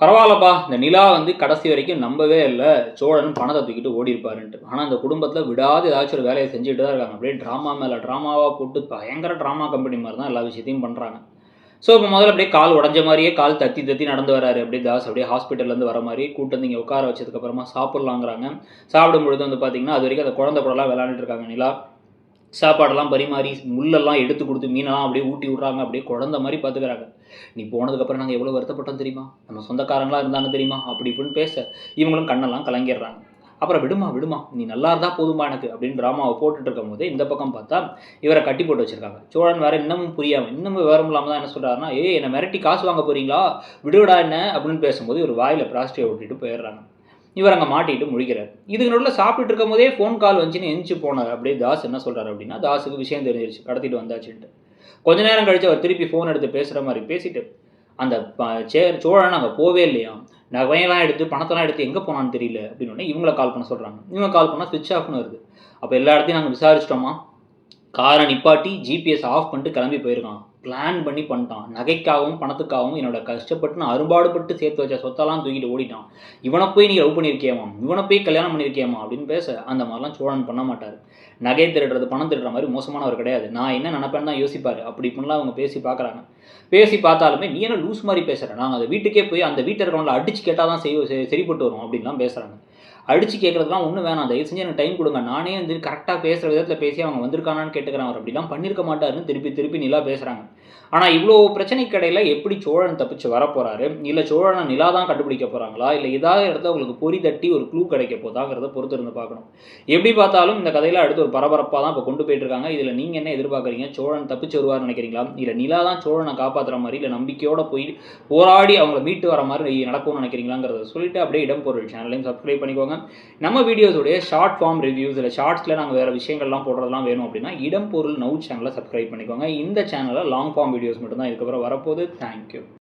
பரவாயில்லப்பா இந்த நிலா வந்து கடைசி வரைக்கும் நம்பவே இல்லை. சோழன் பணத்தை தூக்கிட்டு ஓடி இருப்பாருன்ட்டு ஆனால் இந்த குடும்பத்தில் விடாது ஏதாச்சும் ஒரு வேலையை செஞ்சுட்டு தான் இருக்காங்க. அப்படியே ட்ராமா மேலே ட்ராமாவாக போட்டு பயங்கர ட்ராமா கம்பெனி மாதிரி தான் எல்லா விஷயத்தையும் பண்ணுறாங்க ஸோ இப்போ முதல்ல அப்படியே கால் உடஞ்ச மாதிரியே கால் தத்தி தத்தி நடந்து வராரு. அப்படியே தாஸ் அப்படியே ஹாஸ்பிட்டல்லேருந்து வர மாதிரி கூட்டு வந்து இங்கே உட்கார வச்சதுக்கப்புறமா சாப்பிட்லாங்கிறாங்க. சாப்பிடும் பொழுது வந்து பார்த்தீங்கன்னா அது வரைக்கும் அந்த குழந்தை படம்லாம் விளாண்டுட்டு இருக்காங்க நிலா. சாப்பாடெல்லாம் பரிமாறி முள்ளெல்லாம் எடுத்து கொடுத்து மீனெல்லாம் அப்படியே ஊட்டி விட்றாங்க. அப்படியே குழந்த மாதிரி பார்த்துக்கிறாங்க. நீ போனதுக்கப்புறம் நாங்கள் எவ்வளோ வருத்தப்பட்டோம் தெரியுமா? நம்ம சொந்தக்காரங்களா இருந்தாங்க தெரியுமா? அப்படி இப்படின்னு பேச இவங்களும் கண்ணெல்லாம் கலங்கிடுறாங்க. அப்புறம் விடுமா விடுமா நீ நல்லா இருந்தால் போதுமா எனக்கு அப்படின்னு ட்ராமாவை போட்டுட்டு இருக்கும் போது இந்த பக்கம் பார்த்தா இவரை கட்டி போட்டு வச்சிருக்காங்க. சோழன் வேற இன்னமும் புரியாமல் இன்னமும் விவரம் இல்லாமல் தான் என்ன சொல்கிறாருன்னா ஏய் என்னை மிரட்டி காசு வாங்க போறீங்களா? விடுவிடா என்ன? அப்படின்னு பேசும்போது இவர் வாயில் பிளாஸ்டிக்கை ஓட்டிட்டு போயிடுறாங்க. இவர் அங்கே மாட்டிட்டு முழிக்கிறார். இதுக்கு நடுவில் சாப்பிட்டு இருக்கும் போதே ஃபோன் கால் வந்துச்சுன்னு எந்திச்சு போனார். அப்படியே தாஸ் என்ன சொல்கிறாரு அப்படின்னா தாஸுக்கு விஷயம் தெரிஞ்சிருச்சு. கடத்திட்டு வந்தாச்சுன்ட்டு. கொஞ்ச நேரம் கழிச்சு அவர் திருப்பி ஃபோன் எடுத்து பேசுகிற மாதிரி பேசிட்டு அந்த ப- சேர் சோழன் அங்கே போவே இல்லையா? நகையெல்லாம் எடுத்து பணத்தெல்லாம் எடுத்து எங்கே போனான்னு தெரியல அப்படின்னு உடனே இவங்கள கால் பண்ண சொல்கிறாங்க இவங்க கால் பண்ணால் சுவிட்ச் ஆஃப்னு வருது. அப்போ எல்லா இடத்தையும் நாங்கள் விசாரிச்சிட்டோமா? காரை நிப்பாட்டி ஜிபிஎஸ் ஆஃப் பண்ணிட்டு கிளம்பி போயிருக்கான். பிளான் பண்ணி பண்ணிட்டான். நகைக்காகவும் பணத்துக்காகவும் என்னோட கஷ்டப்பட்டு நான் அரும்பாடுபட்டு சேர்த்து வச்ச சொத்தெல்லாம் தூக்கிட்டு ஓடிட்டான். இவனை போய் நீ லவ் பண்ணியிருக்கியாமா இவனை போய் கல்யாணம் பண்ணியிருக்கியாமா அப்படின்னு பேச அந்த மாதிரிலாம் சோழன் பண்ண மாட்டார். நகை திருடுறது பணம் திருடுற மாதிரி மோசமானவர் கிடையாது. நான் என்ன நினப்பேன்னு தான் யோசிப்பார். அப்படி இப்படிலாம் அவங்க பேசி பார்க்குறாங்க. பேசி பார்த்தாலுமே நீ என்ன லூஸ் மாதிரி பேசுகிறேன் நாங்கள் அந்த வீட்டுக்கே போய் அந்த வீட்டில் இருக்கவங்கள அடிச்சு கேட்டால் தான் செய்ய சரிப்பட்டு வரும் அப்படின்லாம் பேசுகிறாங்க அடிச்சு கேட்குறதுலாம் ஒன்றும் வேணாம். தயவு செஞ்சு எனக்கு டைம் கொடுங்க. நானே வந்து கரெக்டாக பேசுகிற விதத்தில் பேசி அவங்க வந்திருக்கானான்னு கேட்டுக்கிறேன். அவர் அப்படிலாம் பண்ணியிருக்க மாட்டாருன்னு திருப்பி திருப்பி நிலா பேசுகிறாங்க ஆனால் இவ்வளோ பிரச்சனைக்கடையில் எப்படி சோழன் தப்பிச்சு வரப்போறாரு? இல்லை சோழனை நிலா தான் கண்டுபிடிக்க போகிறாங்களா இல்லை ஏதாவது இடத்துல உங்களுக்கு பொறி தட்டி ஒரு க்ளூ கிடைக்க போதாங்கிறத பொறுத்து இருந்து பார்க்கணும். எப்படி பார்த்தாலும் இந்த கதையில் அடுத்து ஒரு பரபரப்பாக தான் இப்போ கொண்டு போயிட்டு இருக்காங்க. இதில் நீங்கள் என்ன எதிர்பார்க்குறீங்க? சோழன் தப்பிச்சு வருவார் நினைக்கிறீங்களா? இல்லை நிலா தான் சோழனை காப்பாற்றுற மாதிரி இல்லை நம்பிக்கையோடு போய் போராடி அவங்கள மீட்டு வர மாதிரி நடக்கும்னு நினைக்கிறீங்களாங்கிறத சொல்லிட்டு அப்படியே இடம் பொருள் சேனலையும் சப்ஸ்கிரைப் பண்ணிக்கோங்க. நம்ம வீடியோஸுடைய ஷார்ட் ஃபார்ம் ரிவ்யூஸ் இல்லை ஷார்ட்ஸில் நாங்கள் வேறு விஷயங்கள்லாம் போடுறதெல்லாம் வேணும் அப்படின்னா இடம் பொருள் நவு சேனலை சப்ஸ்கிரைப் பண்ணிக்கோங்க. இந்த சேனலில் லாங் ஃபார்ம் வீடியோஸ் மட்டும்தான் இதுக்கப்புறம் வரப்போகுது. தேங்க்யூ